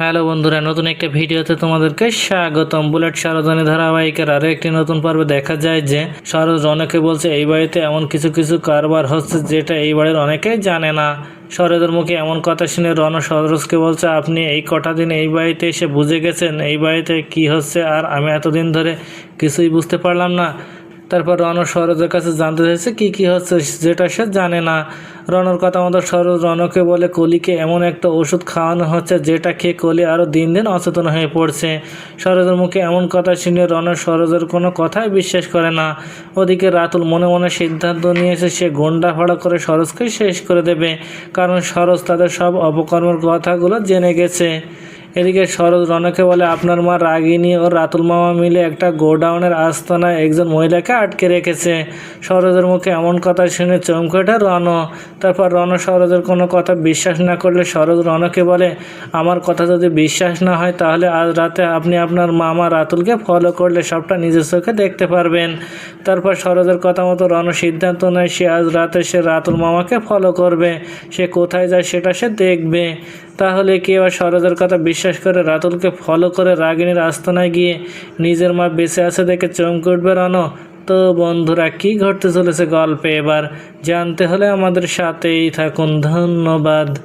Hello বন্ধুরা, নতুন একটা ভিডিওতে তোমাদেরকে স্বাগতম। বুলেট সারদানি ধারাবাহিকের আরও একটি নতুন পর্বে দেখা যায় যে, সরোজ অনেকে বলছে এই বাড়িতে এমন কিছু কিছু কারবার হচ্ছে যেটা এই বাড়ির অনেকেই জানে না। সরোজের মুখে এমন কথা শুনে রণ সরোজকে বলছে, আপনি এই কটা দিন এই বাড়িতে এসে বুঝে গেছেন এই বাড়িতে কি হচ্ছে? আর আমি এতদিন ধরে কিছুই বুঝতে পারলাম না। তারপর রণ সরোজের কাছে জানতে চাইছে কি কি হচ্ছে যেটা সে জানে না। রণর কথা মতো সরোজ রণকে বলে, কলিকে এমন একটা ওষুধ খাওয়ানো হচ্ছে যেটা খেয়ে কলি আরও দিন দিন অচেতন হয়ে পড়ছে। সরোজের মুখে এমন কথা শুনে রণ সরোজের কোনো কথাই বিশ্বাস করে না। ওদিকে রাতুল মনে মনে সিদ্ধান্ত নিয়েছে, সে গন্ডা ফাড়া করে সরোজকে শেষ করে দেবে, কারণ সরোজ তাদের সব অপকর্মের কথাগুলো জেনে গেছে। এদিকে সরোজ রনকে বলে, আপনার মা রাগিনী ও রাতুল মামা মিলে একটা গোডাউনের আস্তানায় একজন মহিলাকে আটকে রেখেছে। সরোজের মুখে এমন কথা শুনে চমকে ওঠে রণ। তারপর রণ সরোজের কোনো কথা বিশ্বাস না করলে সরোজ রণকে বলে, আমার কথা যদি বিশ্বাস না হয়, তাহলে আজ রাতে আপনি আপনার মামা রাতুলকে ফলো করলে সবটা নিজের চোখে দেখতে পারবেন। তারপর সরোজের কথা মতো রণ সিদ্ধান্ত নেয়, সে আজ রাতে সে রাতুল মামাকে ফলো করবে। সে কোথায় যায় সেটা সে দেখবে। তাহলে কেউ এবার সরোজের কথা বিশ্বাস করে রাতুলকে ফলো করে রাগিনীর আস্তনায় গিয়ে নিজের মা বেঁচে আছে দেখে চমকে উঠবে রানো। তো বন্ধুরা, কি ঘটতে চলেছে গল্পে? এবার জানতে হলে আমাদের সাথেই থাকুন। ধন্যবাদ।